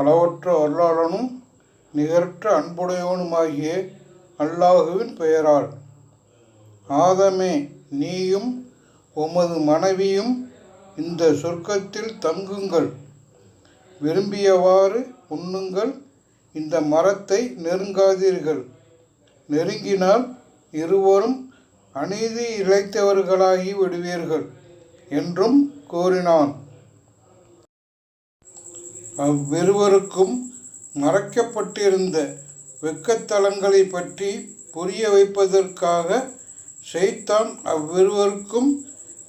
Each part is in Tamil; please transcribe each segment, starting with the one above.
அளவற்ற அருளாளனும் நிகரற்ற அன்புடையவனுமாகிய அல்லாஹுவின் பெயரால். ஆதமே நீயும் உமது மனைவியும் இந்த சொர்க்கத்தில் தங்குங்கள். விரும்பியவாறு உண்ணுங்கள். இந்த மரத்தை நெருங்காதீர்கள். நெருங்கினால் இருவரும் அநீதி இழைத்தவர்களாகி விடுவீர்கள் என்றும் கூறினான். அவ்விருவருக்கும் மறைக்கப்பட்டிருந்த வெக்கத்தலங்களை பற்றி புரிய வைப்பதற்காக செய்தான் அவ்விருவருக்கும்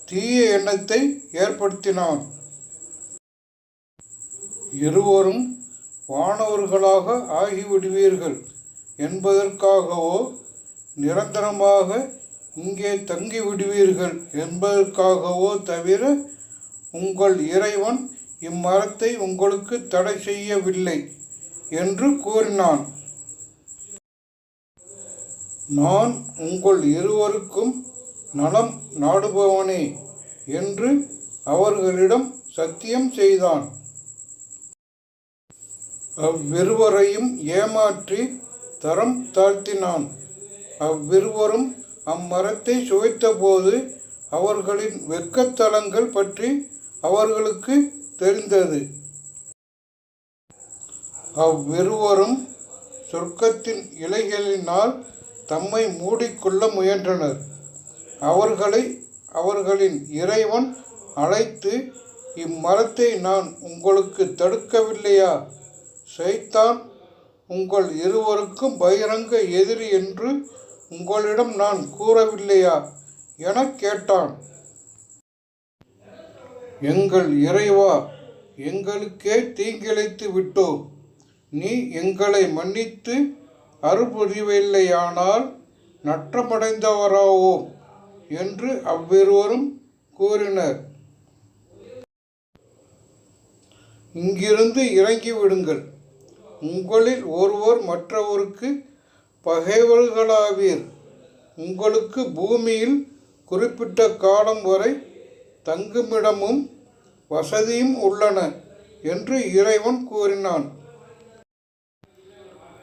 தீய எண்ணத்தை ஏற்படுத்தினான். இருவரும் வானவர்களாக ஆகிவிடுவீர்கள் என்பதற்காகவோ நிரந்தரமாக இங்கே தங்கிவிடுவீர்கள் என்பதற்காகவோ தவிர உங்கள் இறைவன் இம்மரத்தை உங்களுக்கு தடை செய்யவில்லை என்று கூறினான். நான் உங்கள் இருவருக்கும் நலம் நாடுபவனே என்று அவர்களிடம் சத்தியம் செய்தான். அவ்விருவரையும் ஏமாற்றி தரம் தாழ்த்தினான். அவ்விருவரும் அம்மரத்தை சுவைத்தபோது அவர்களின் வெட்கத்தலங்கள் பற்றி அவர்களுக்கு தெரிந்தது. அவ்விருவரும் சொர்க்கத்தின் இலைகளினால் தம்மை மூடிக்கொள்ள முயன்றனர். அவர்களை அவர்களின் இறைவன் அழைத்து இம்மரத்தை நான் உங்களுக்கு தடுக்கவில்லையா? சைத்தான் உங்கள் இருவருக்கும் பகிரங்க எதிரி என்று உங்களிடம் நான் கூறவில்லையா? எனக் கேட்டான். எங்கள் இறைவா எங்களுக்கே தீங்கிழைத்து விட்டோம் நீ எங்களை மன்னித்து அருள்புரியவில்லையானால் நற்றமடைந்தவராவோம் என்று அவ்விருவரும் கூறினர். இங்கிருந்து இறங்கி விடுங்கள் உங்களில் ஒருவர் மற்றவருக்கு பகைவர்களாவீர். உங்களுக்கு பூமியில் குறிப்பிட்ட காலம் வரை தங்குமிடமும் வசதியும் உள்ளன என்று இறைவன் கூறினான்.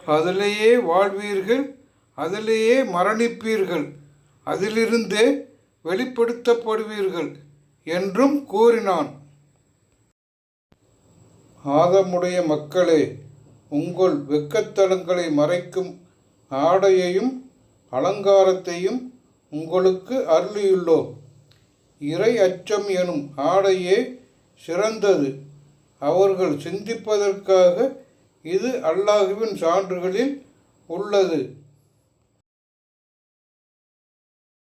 அதிலேயே வாழ்வீர்கள் அதிலேயே மரணிப்பீர்கள் அதிலிருந்தே வெளிப்படுத்தப்படுவீர்கள் என்றும் கூறினான். ஆதமுடைய மக்களே உங்கள் வெக்கத்தலங்களை மறைக்கும் ஆடையையும் அலங்காரத்தையும் உங்களுக்கு அருளியுள்ளோம். இறை அச்சம் எனும் ஆடையே சிறந்தது. அவர்கள் சிந்திப்பதற்காக இது அல்லாஹுவின் சான்றுகளில் உள்ளது.